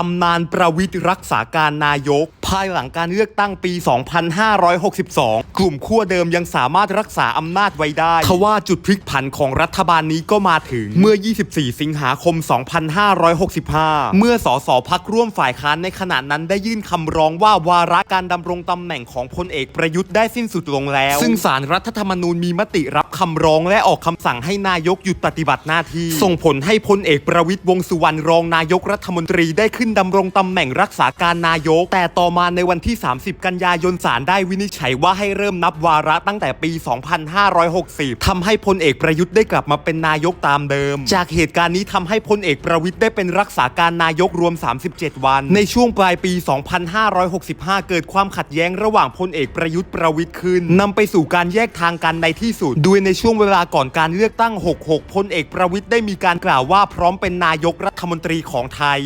ตำนานประวิตรรักษาการนายก ภายหลังการเลือกตั้งปี 2562 กลุ่มขั้วเดิมยังสามารถรักษาอำนาจไว้ได้ทว่าจุดพลิกผันของรัฐบาลนี้ก็มาถึงเมื่อ 24 สิงหาคม 2565 เมื่อสสพักร่วมฝ่ายค้านในขณะนั้นได้ยื่นคำร้องว่าวาระการดำรงตำแหน่งของพลเอกประยุทธ์ได้สิ้นสุดลงแล้ว ซึ่งสารรัฐธรรมนูญมีมติรับคำร้องและออกคำสั่งให้นายกหยุดปฏิบัติหน้าที่ ส่งผลให้พลเอกประวิตยวงสุวรรณรองนายกรัฐมนตรีได้ขึ้นดำรงตำแหน่งรักษาการนายก แต่ต่อมาในวันที่ 30 กันยายนศาลได้วินิจฉัยว่าให้เริ่มนับวาระตั้งแต่ปี 2560ทำให้พลเอกประยุทธ์ได้กลับมาเป็นนายกตามเดิม จากเหตุการณ์นี้ทำให้พลเอกประวิตยได้เป็นรักษาการนายกรวม 37 วัน ในช่วงปลายปี 2565 เกิดความขัดแย้งระหว่างพลเอกประยุทธ์ประวิตยขึ้นนำไปสู่การแยกทางกันในที่สุดโดยในช่วงเวลาก่อนการเลือกตั้ง 66 พลเอกประวิตยได้มีการกล่าวว่าพร้อมเป็นนายกรัฐมนตรีของไทย